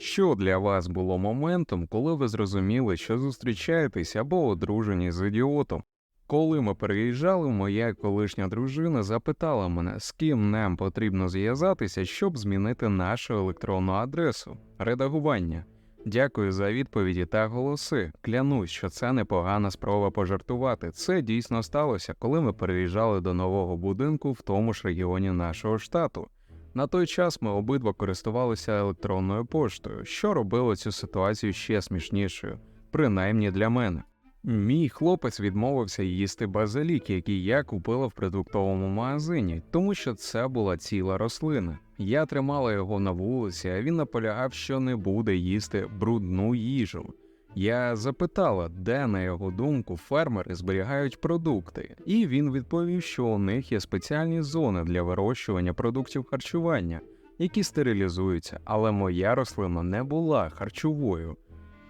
Що для вас було моментом, коли ви зрозуміли, що зустрічаєтесь або одружені з ідіотом? Коли ми переїжджали, моя колишня дружина запитала мене, з ким нам потрібно зв'язатися, щоб змінити нашу електронну адресу. Редагування. Дякую за відповіді та голоси. Клянусь, що це непогана спроба пожартувати. Це дійсно сталося, коли ми переїжджали до нового будинку в тому ж регіоні нашого штату. На той час ми обидва користувалися електронною поштою, що робило цю ситуацію ще смішнішою, принаймні для мене. Мій хлопець відмовився їсти базилік, який я купила в продуктовому магазині, тому що це була ціла рослина. Я тримала його на вулиці, а він наполягав, що не буде їсти брудну їжу. Я запитала, де, на його думку, фермери зберігають продукти, і він відповів, що у них є спеціальні зони для вирощування продуктів харчування, які стерилізуються, але моя рослина не була харчовою.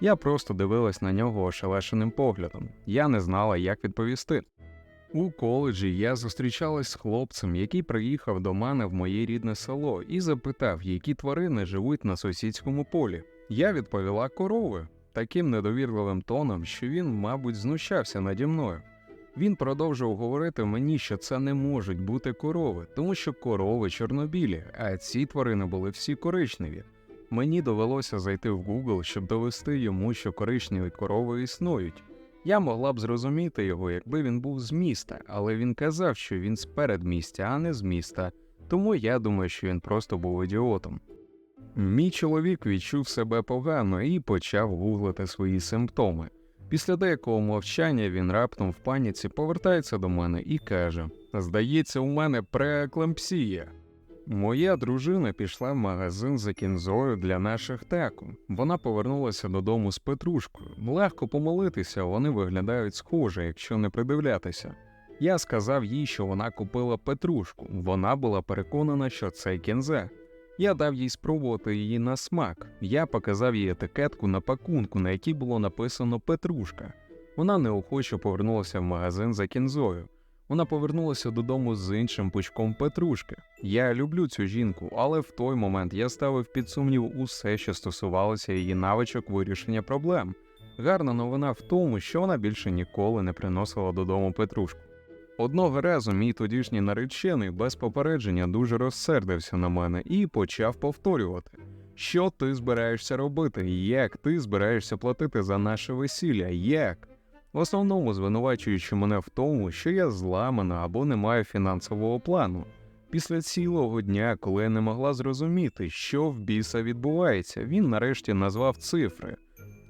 Я просто дивилась на нього ошелешеним поглядом. Я не знала, як відповісти. У коледжі я зустрічалась з хлопцем, який приїхав до мене в моє рідне село, і запитав, які тварини живуть на сусідському полі. Я відповіла корови таким недовірливим тоном, що він, мабуть, знущався наді мною. Він продовжував говорити мені, що це не можуть бути корови, тому що корови чорнобілі, а ці тварини були всі коричневі. Мені довелося зайти в Google, щоб довести йому, що коричневі корови існують. Я могла б зрозуміти його, якби він був з міста, але він казав, що він з передмістя, а не з міста, тому я думаю, що він просто був ідіотом. Мій чоловік відчув себе погано і почав гуглити свої симптоми. Після деякого мовчання він раптом в паніці повертається до мене і каже: Здається, у мене прееклампсія. Моя дружина пішла в магазин за кінзою для наших теку. Вона повернулася додому з петрушкою. Легко помолитися, вони виглядають схоже, якщо не придивлятися. Я сказав їй, що вона купила петрушку. Вона була переконана, що це кінзе. Я дав їй спробувати її на смак. Я показав їй етикетку на пакунку, на якій було написано Петрушка. Вона неохоче повернулася в магазин за кінзою. Вона повернулася додому з іншим пучком петрушки. Я люблю цю жінку, але в той момент я ставив під сумнів усе, що стосувалося її навичок вирішення проблем. Гарна новина в тому, що вона більше ніколи не приносила додому петрушку. Одного разу мій тодішній наречений без попередження дуже розсердився на мене і почав повторювати, що ти збираєшся робити, як ти збираєшся платити за наше весілля, як. В основному звинувачуючи мене в тому, що я зламана або не маю фінансового плану. Після цілого дня, коли я не могла зрозуміти, що в біса відбувається, він нарешті назвав цифри.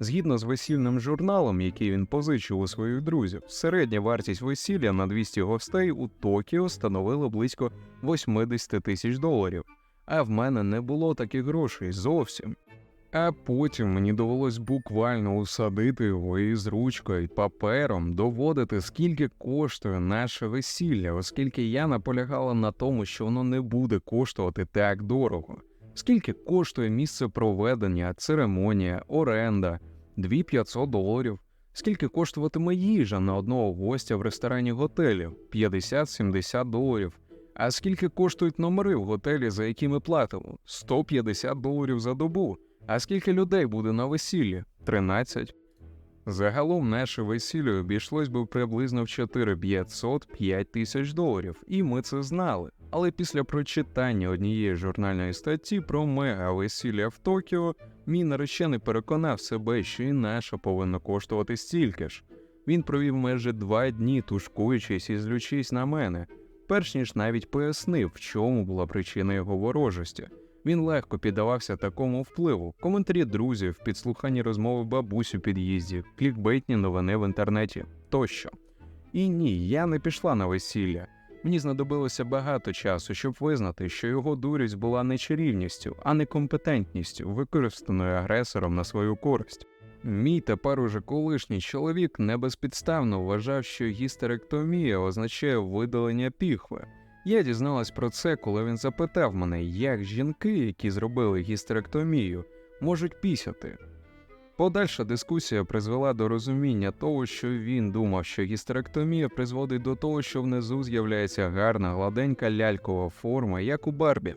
Згідно з весільним журналом, який він позичив у своїх друзів, середня вартість весілля на 200 гостей у Токіо становила близько 80 тисяч доларів, а в мене не було таких грошей зовсім. А потім мені довелось буквально усадити його із ручкою папером доводити, скільки коштує наше весілля, оскільки я наполягала на тому, що воно не буде коштувати так дорого. Скільки коштує місце проведення, церемонія, оренда, 2500 доларів. Скільки коштуватиме їжа на одного гостя в ресторані готелю 50-70 доларів. А скільки коштують номери в готелі, за які ми платимо? 150 доларів за добу. А скільки людей буде на весіллі? 13. Загалом наше весілля обійшлось би приблизно в 4-500-5 тисяч доларів, і ми це знали. Але після прочитання однієї журнальної статті про мега весілля в Токіо, мій наречений переконав себе, що і наша повинна коштувати стільки ж. Він провів майже два дні, тушкуючись і злючись на мене, перш ніж навіть пояснив, в чому була причина його ворожості. Він легко піддавався такому впливу, коментарі друзів, підслухані розмови бабусь у під'їзді, клікбейтні новини в інтернеті тощо. І ні, я не пішла на весілля. Мені знадобилося багато часу, щоб визнати, що його дурість була не чарівністю, а не компетентністю, використаною агресором на свою користь. Мій тепер уже колишній чоловік небезпідставно вважав, що гістеректомія означає видалення піхви. Я дізналась про це, коли він запитав мене, як жінки, які зробили гістеректомію, можуть пісяти. Подальша дискусія призвела до розуміння того, що він думав, що гістеректомія призводить до того, що внизу з'являється гарна, гладенька лялькова форма, як у Барбі.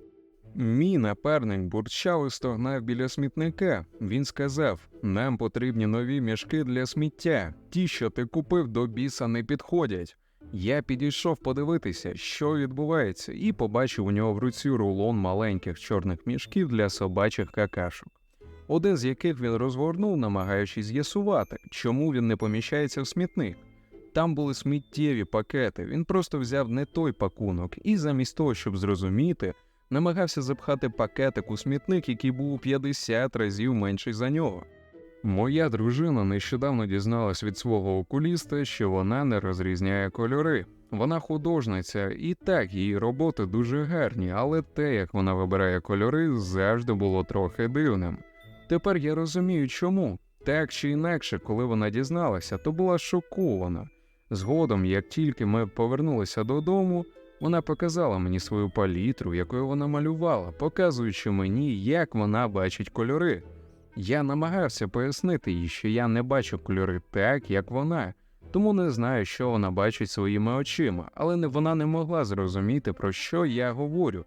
Мій напарник бурчав і стогнав біля смітника. Він сказав: нам потрібні нові мішки для сміття. Ті, що ти купив до біса, не підходять. Я підійшов подивитися, що відбувається, і побачив у нього в руці рулон маленьких чорних мішків для собачих какашок. Один з яких він розгорнув, намагаючись з'ясувати, чому він не поміщається в смітник. Там були сміттєві пакети. Він просто взяв не той пакунок і, замість того, щоб зрозуміти, намагався запхати пакетик у смітник, який був у 50 разів менший за нього. Моя дружина нещодавно дізналась від свого окуліста, що вона не розрізняє кольори. Вона художниця, і так її роботи дуже гарні, але те, як вона вибирає кольори, завжди було трохи дивним. Тепер я розумію, чому. Так чи інакше, коли вона дізналася, то була шокована. Згодом, як тільки ми повернулися додому, вона показала мені свою палітру, якою вона малювала, показуючи мені, як вона бачить кольори. Я намагався пояснити їй, що я не бачу кольори так, як вона, тому не знаю, що вона бачить своїми очима, але вона не могла зрозуміти, про що я говорю.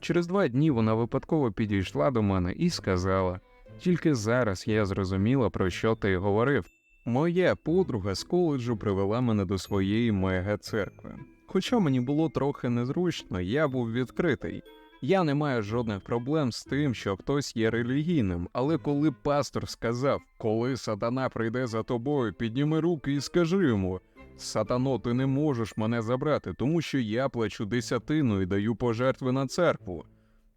Через два дні вона випадково підійшла до мене і сказала: тільки зараз я зрозуміла, про що ти говорив. Моя подруга з коледжу привела мене до своєї мега-церкви. Хоча мені було трохи незручно, я був відкритий. Я не маю жодних проблем з тим, що хтось є релігійним, але коли пастор сказав, коли сатана прийде за тобою, підніми руки і скажи йому: Сатано, ти не можеш мене забрати, тому що я плачу десятину і даю пожертви на церкву.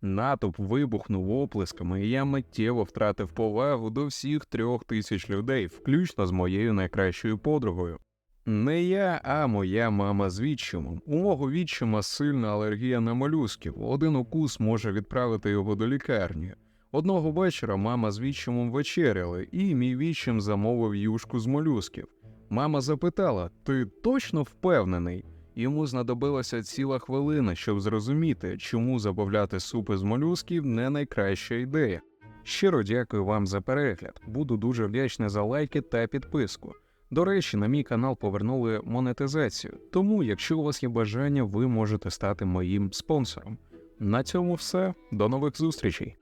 Натовп вибухнув оплесками, і я миттєво втратив повагу до всіх трьох тисяч людей, включно з моєю найкращою подругою. Не я, а моя мама з відчимом. У мого відчима сильна алергія на молюсків. Один укус може відправити його до лікарні. Одного вечора мама з відчимом вечеряли, і мій відчим замовив юшку з молюсків. Мама запитала: Ти точно впевнений? Йому знадобилася ціла хвилина, щоб зрозуміти, чому забавляти супи з молюсків не найкраща ідея. Щиро дякую вам за перегляд. Буду дуже вдячний за лайки та підписку. До речі, на мій канал повернули монетизацію, тому, якщо у вас є бажання, ви можете стати моїм спонсором. На цьому все. До нових зустрічей.